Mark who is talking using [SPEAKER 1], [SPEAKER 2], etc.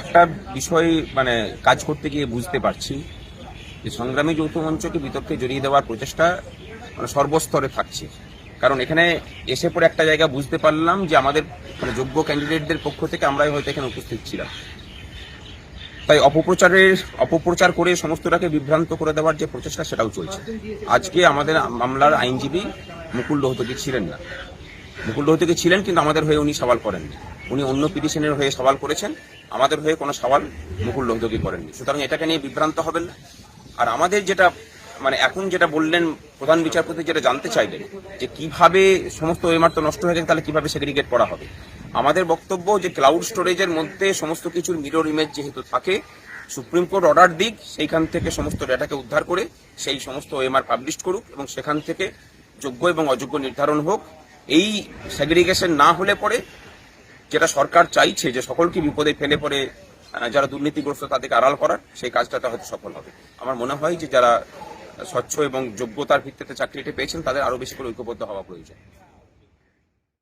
[SPEAKER 1] একটা বিষয় মানে কাজ করতে গিয়ে বুঝতে পারছি যে সংগ্রামী যৌথ মঞ্চকে বিতর্কে জড়িয়ে দেওয়ার প্রচেষ্টা মানে সর্বস্তরে থাকছে। কারণ এখানে এসে পরে একটা জায়গা বুঝতে পারলাম যে আমাদের মানে যোগ্য ক্যান্ডিডেটদের পক্ষ থেকে আমরাই হয়তো এখানে উপস্থিত ছিলাম। তাই অপপ্রচারের, অপপ্রচার করে সমস্তটাকে বিভ্রান্ত করে দেওয়ার যে প্রচেষ্টা, সেটাও চলছে। আজকে আমাদের মামলার আইনজীবী মুকুল রোহতগি ছিলেন না। মুকুল রোহতগি ছিলেন কিন্তু আমাদের হয়ে উনি সওয়াল করেননি। উনি অন্য পিটিশনের হয়ে সওয়াল করেছেন। আমাদের হয়ে কোনো সওয়াল মুকুল রোহতগি করেননি। সুতরাং এটাকে নিয়ে বিভ্রান্ত হবেন না। আর আমাদের যেটা মানে এখন যেটা বললেন প্রধান বিচারপতি, যেটা জানতে চাইলেন, যে কীভাবে সমস্ত ওয়েমার তো নষ্ট হয়ে গেছে, তাহলে কীভাবে সেগ্রিগেট করা হবে? আমাদের বক্তব্য যে ক্লাউড স্টোরেজের মধ্যে সমস্ত কিছুর মিরর ইমেজ যেহেতু থাকে, সুপ্রিম কোর্ট অর্ডার দিক, সেইখান থেকে সমস্ত ডেটাকে উদ্ধার করে সেই সমস্ত ওএমআর পাবলিশ করুক এবং সেখান থেকে যোগ্য এবং অযোগ্য নির্ধারণ হোক। এই সেগ্রিগেশন না হলে পরে যেটা সরকার চাইছে যে সকলকে বিপদে ফেলে পরে যারা দুর্নীতিগ্রস্ত তাদেরকে আড়াল করার, সেই কাজটাতে হয়তো সফল হবে। আমার মনে হয় যে যারা স্বচ্ছ এবং যোগ্যতার ভিত্তিতে চাকরিটি পেয়েছেন, তাদের আরও বেশি করে ঐক্যবদ্ধ হওয়া প্রয়োজন।